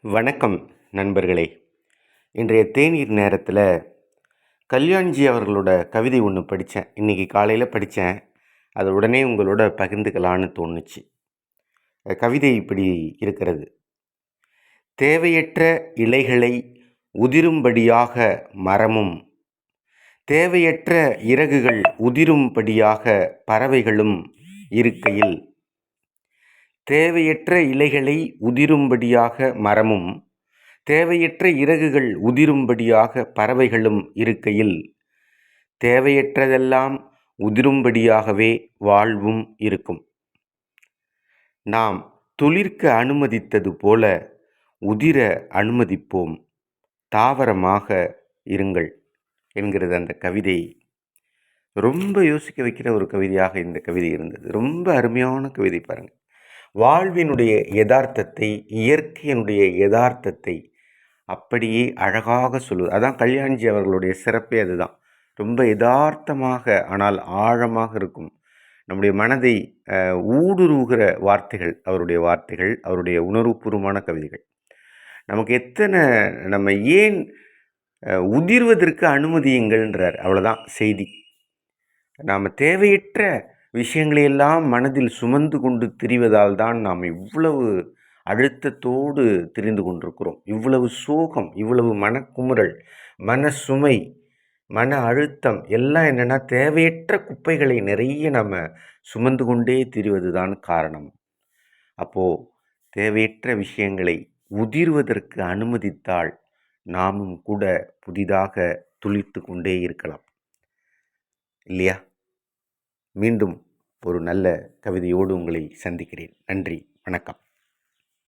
வணக்கம் நண்பர்களே. இன்றைய தேநீர் நேரத்தில் கல்யாண்ஜி அவர்களோட கவிதை ஒன்று படித்தேன் இன்றைக்கி காலையில் படித்தேன் அதை உடனே உங்களோட பகிர்ந்துக்கலான்னு தோணுச்சு. கவிதை இப்படி இருக்கிறது. தேவையற்ற இலைகளை உதிரும்படியாக மரமும் தேவையற்ற இறகுகள் உதிரும்படியாக பறவைகளும் இருக்கையில் தேவையற்ற இலைகளை உதிரும்படியாக மரமும் தேவையற்ற இறகுகள் உதிரும்படியாக பறவைகளும் இருக்கையில் தேவையற்றதெல்லாம் உதிரும்படியாகவே வாழ்வும் இருக்கும். நாம் துளிர்க்க அனுமதித்தது போல உதிர அனுமதிப்போம். தாவரமாக இருங்கள் என்கிறது அந்த கவிதை. ரொம்ப யோசிக்க வைக்கிற ஒரு கவிதையாக இந்த கவிதை இருந்தது. ரொம்ப அருமையான கவிதை பாருங்கள் வாழ்வினுடைய யதார்த்தத்தை இயற்கையினுடைய யதார்த்தத்தை அப்படியே அழகாக சொல்லுவது அதான் கல்யாண்ஜி அவர்களுடைய சிறப்பே அதுதான். ரொம்ப யதார்த்தமாக ஆனால் ஆழமாக இருக்கும். நம்முடைய மனதை ஊடுருவுகிற வார்த்தைகள் அவருடைய வார்த்தைகள் அவருடைய உணர்வுபூர்வமான கவிதைகள். நமக்கு எத்தனை நம்ம ஏன் உதிர்வதற்கு அனுமதியுங்கள்ன்றார். அவ்வளோதான் செய்தி. நாம் தேவையற்ற விஷயங்களையெல்லாம் மனதில் சுமந்து கொண்டு திரிவதால் தான் நாம் இவ்வளவு அழுத்தத்தோடு திரிந்து கொண்டிருக்கிறோம். இவ்வளவு சோகம் இவ்வளவு மனக்குமுறல் மன சுமை மன அழுத்தம் எல்லாம் என்னென்னா தேவையற்ற குப்பைகளை நிறைய நம்ம சுமந்து கொண்டே திரிவது தான் காரணம். அப்போது தேவையற்ற விஷயங்களை உதிர்வதற்கு அனுமதித்தால் நாமும் கூட புதிதாக துளித்து கொண்டே இருக்கலாம். இல்லையா? மீண்டும் ஒரு நல்ல கவிதையோடு உங்களை சந்திக்கிறேன். நன்றி. வணக்கம்.